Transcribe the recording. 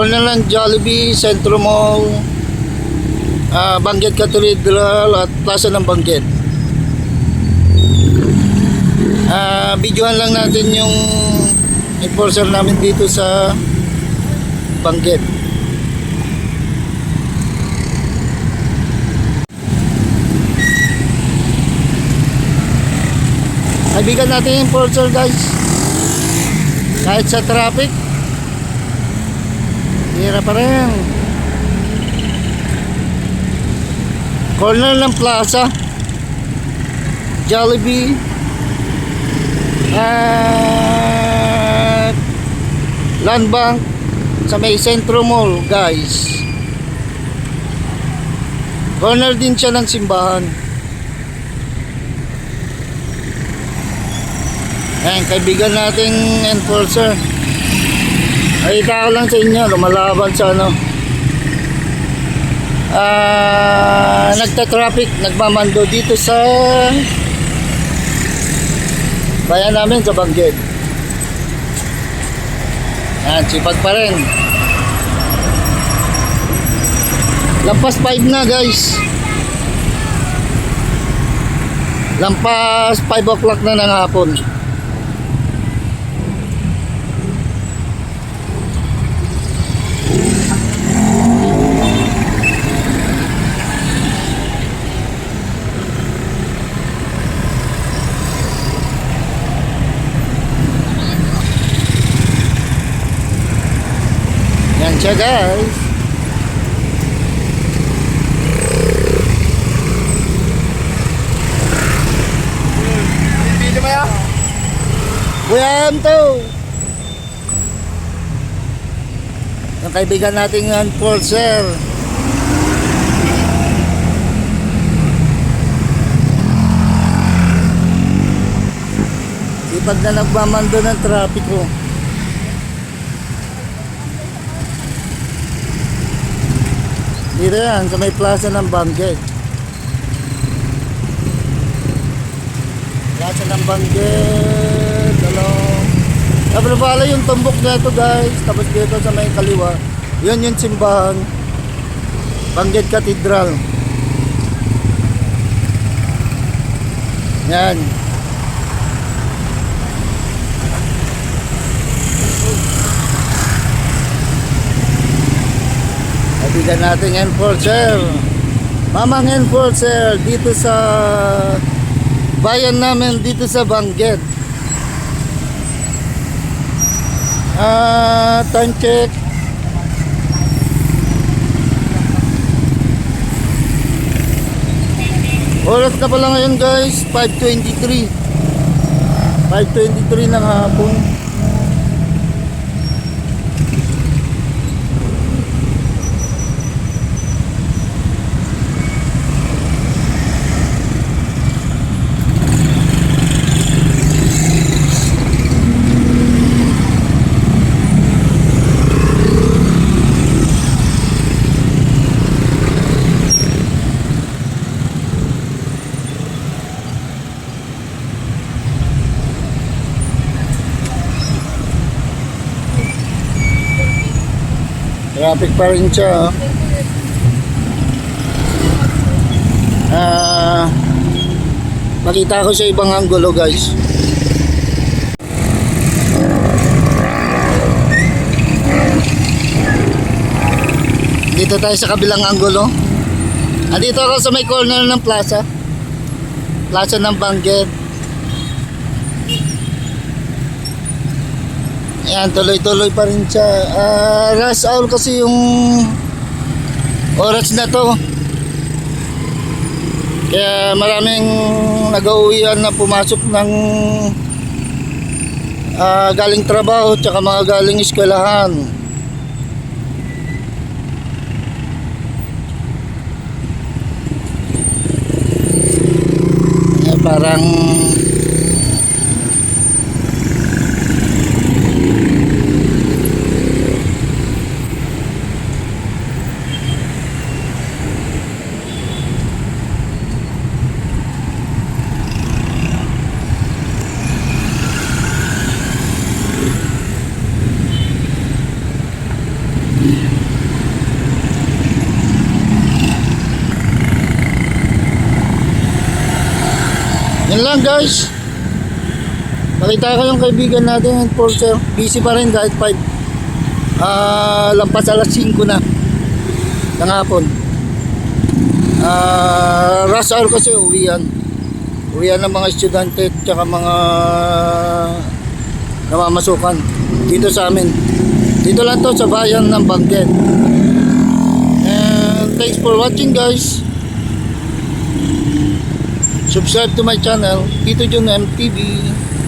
Corner ng Jollibee, Centro Mall, ah, Banggit Cathedral at Plaza ng Banggit. Ah, videohan lang natin yung enforcer namin dito sa Banggit. Kaibigan natin yung enforcer guys. Kahit sa traffic, Hira pa rin. Corner ng plaza. Jollibee. At Land Bank sa may Centro Mall, guys. Corner din siya ng simbahan. Ayan, kaibigan nating enforcer. Nakita ko lang sa inyo, lumalaban sa ano. Ah, nagta-traffic, nagmamando dito sa bayan namin sa Banggit. Yan, sipag pa rin. Lampas 5 na guys. Lampas 5 o'clock na ng hapon. Yan siya guys. Pili mo ya? Buyan to. Yung kaibigan nating enforcer. Sipag na nagmamando ng trapiko. Dito yan, sa may plaza ng Banggit. Plaza ng ano. Tapos pala yung tumbok nito guys. Tapos dito sa may kaliwa, yun yung simbahan. Banggit Cathedral. Yan. Kaibigan natin enforcer. Mamang enforcer dito sa bayan namin dito sa Banggit. Ah, time check. Oras na pala ngayon guys, 5.23 5.23 ng hapon Traffic pa rin siya. oh. Ah, makita ko sa ibang anggulo guys. Dito tayo sa kabilang anggulo. Ah, dito ako sa may corner ng plaza. Plaza ng Banggit. Ayan, tuloy-tuloy pa rin siya. Ah, rush hour kasi yung oras na to. Kaya maraming nag-uwian na pumasok ng ah, galing trabaho tsaka mga galing eskwelahan. Eh, parang Yan lang guys. Nakita ko yung kaibigan natin, enforcer. Busy pa rin kahit 5. Ah, lampas alas 5 na. Ng hapon. Ah, rush hour kasi uwian. Uwian ng mga estudyante at mga namamasukan dito sa amin. Dito lang to sa bayan ng Bangged. And thanks for watching guys. Subscribe to my channel, Tito Jun MTV.